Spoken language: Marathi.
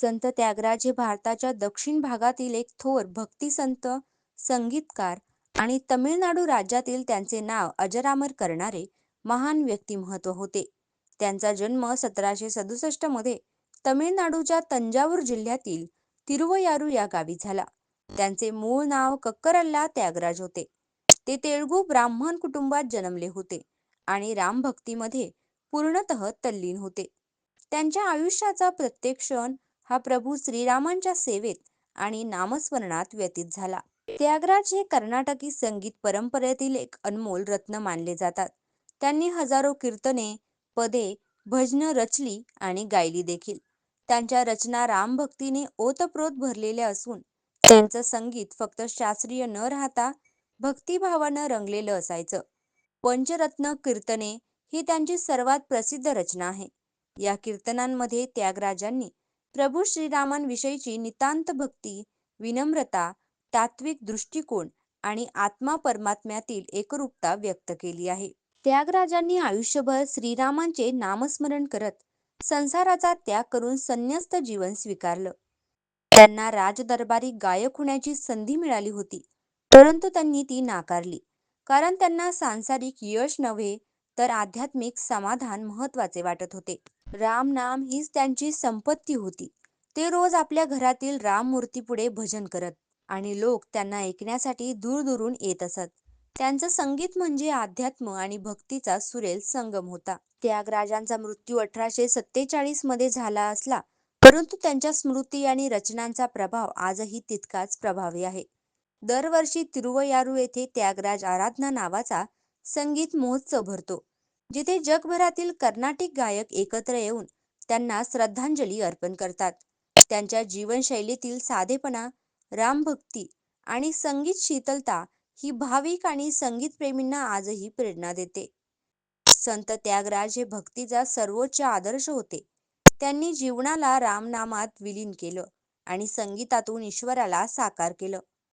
संत त्यागराज हे भारताच्या दक्षिण भागातील एक थोर भक्तिसंत, संगीतकार आणि तमिळनाडू राज्यातील त्यांचे नाव अजरामर करणारे महान व्यक्तिमत्व होते. त्यांचा जन्म सतराशे सदुसष्टमध्ये तमिळनाडूच्या तंजावूर जिल्ह्यातील तिरुवयारू या गावी झाला. त्यांचे मूळ नाव कक्करल्ला त्यागराज होते. ते तेलुगू ब्राह्मण कुटुंबात जन्मले होते आणि रामभक्तीमध्ये पूर्णतः तल्लीन होते. त्यांच्या आयुष्याचा प्रत्येक क्षण हा प्रभू श्रीरामांच्या सेवेत आणि नामस्मरणात व्यतीत झाला. त्यागराज हे कर्नाटकी संगीत परंपरेतील एक अनमोल रत्न मानले जातात. त्यांनी हजारो कीर्तने, पदे, भजनं रचली आणि गायली देखील. त्यांच्या रचना रामभक्तीने ओतप्रोत भरलेल्या असून त्यांचं संगीत फक्त शास्त्रीय न राहता भक्तिभावानं रंगलेलं असायचं. पंचरत्न कीर्तने ही त्यांची सर्वात प्रसिद्ध रचना आहे. या कीर्तनांमध्ये त्यागराजांनी प्रभू श्रीरामांविषयीची नितांत भक्ती, विनम्रता, तात्विक दृष्टिकोन आणि आत्मा-परमात्म्यातील एकरूपता व्यक्त केली आहे. त्यागराजांनी आयुष्यभर श्रीरामांचे नामस्मरण करत संसाराचा त्याग करून संन्यस्त जीवन स्वीकारलं. त्यांना राजदरबारी गायक होण्याची संधी मिळाली होती, परंतु त्यांनी ती नाकारली, कारण त्यांना सांसारिक यश नव्हे तर आध्यात्मिक समाधान महत्त्वाचे वाटत होते. रामनाम हीच त्यांची संपत्ती होती. ते रोज आपल्या घरातील राममूर्तीपुढे भजन करत आणि लोक त्यांना ऐकण्यासाठी दूरदूरून येत असत. त्यांचं संगीत म्हणजे अध्यात्म आणि भक्तीचा सुरेल संगम होता. त्यागराजांचा मृत्यू अठराशे सत्तेचाळीसमध्ये झाला असला परंतु त्यांच्या स्मृती आणि रचनांचा प्रभाव आजही तितकाच प्रभावी आहे. दरवर्षी तिरुवयारू येथे त्यागराज आराधना नावाचा संगीत महोत्सव भरतो, जिथे जगभरातील कर्नाटिक गायक एकत्र येऊन त्यांना श्रद्धांजली अर्पण करतात. त्यांच्या जीवनशैलीतील साधेपणा, रामभक्ती आणि संगीत शीतलता ही भाविक आणि संगीतप्रेमींना आजही प्रेरणा देते. संत त्यागराज हे भक्तीचा सर्वोच्च आदर्श होते. त्यांनी जीवनाला रामनामात विलीन केलं आणि संगीतातून ईश्वराला साकार केलं.